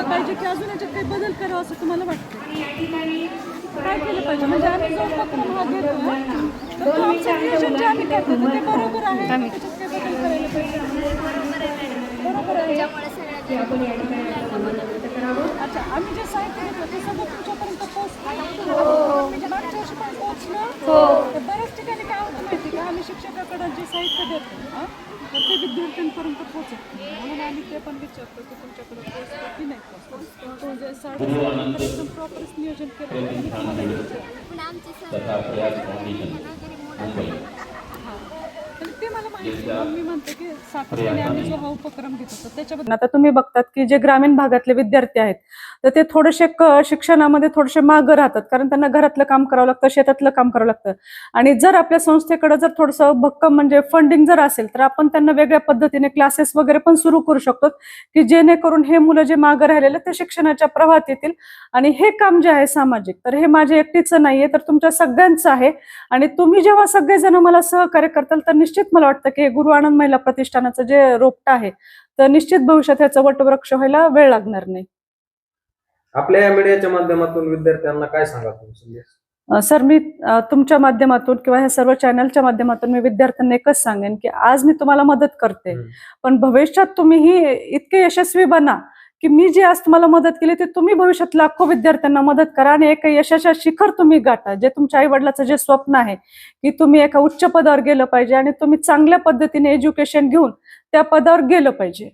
घेतलं पाहिजे की अजून याच्यात काही बदल करावा असं तुम्हाला वाटतं काय केलं पाहिजे? म्हणजे आम्ही जो उपक्रम हा घेतो तर तो आमचं नियोजन जे आम्ही करतो तर ते बरोबर आहे. त्याच्यात काही बदल करायला पाहिजे. बरोबर आहे. अच्छा आम्ही जे साहित्य घेतो ते सगळं तुमच्यापर्यंत पोहोचतो. म्हणजे मागच्या वर्षी पण पोहोचलं. तर बऱ्याच ठिकाणी काय होतं माहिती का? आम्ही शिक्षकाकडे जे साहित्य देतो हा, तर ते विद्यार्थ्यांपर्यंत पोहोचत नाही. म्हणून आम्ही ते पण विचारतो की तुमच्याकडे पोहोचतो की नाही पोहोचतो तो जे साडे एकदम प्रॉपर नियोजन केलं. तुम्हाला विचारतो. तथा प्रयास फाउंडेशन मुंबई तर ते मला माहिती आहे. पण मी म्हणते की आम्ही जो हा उपक्रम घेतो त्याच्याबद्दल आता तुम्ही बघतात की जे ग्रामीण भागातले विद्यार्थी आहेत तर ते थोडेसे शिक्षणामध्ये थोडेसे मागं राहतात कारण त्यांना घरातलं काम करावं लागतं शेतातलं काम करावं लागतं. आणि जर आपल्या संस्थेकडे जर थोडंसं भक्कम म्हणजे फंडिंग जर असेल तर आपण त्यांना वेगळ्या पद्धतीने क्लासेस वगैरे पण सुरू करू शकतो की जेणेकरून हे मुलं जे मागं राहिलेले ते शिक्षणाच्या प्रवाहात येतील. आणि हे काम जे आहे सामाजिक तर हे माझे एकटीचं नाहीये तर तुमच्या सगळ्यांचं आहे. आणि तुम्ही जेव्हा सगळेजण मला सहकार्य करताल तर निश्चित मला वाटतं की हे गुरु आनंद महिला प्रतिष्ठानाचं जे रोपट आहे तर निश्चित भविष्यात ह्याचं वटवृक्ष व्हायला वेळ लागणार नाही. आपल्या या मीडियाच्या माध्यमातून विद्यार्थ्यांना काय सांगा तुम्ही सर मी तुमच्या माध्यमातून किंवा ह्या सर्व चॅनलच्या माध्यमातून मी विद्यार्थ्यांना एकच सांगेन की आज मी तुम्हाला मदत करते. पण भविष्यात तुम्हीही इतके यशस्वी बना की मी जे आज तुम्हाला मदत केली ते तुम्ही भविष्यात लाखो विद्यार्थ्यांना मदत करा आणि एका यशाच्या शिखर तुम्ही गाठा जे तुमच्या आई वडिलाचं जे स्वप्न आहे की तुम्ही एका उच्च पदावर गेलं पाहिजे आणि तुम्ही चांगल्या पद्धतीने एज्युकेशन घेऊन त्या पदावर गेलं पाहिजे.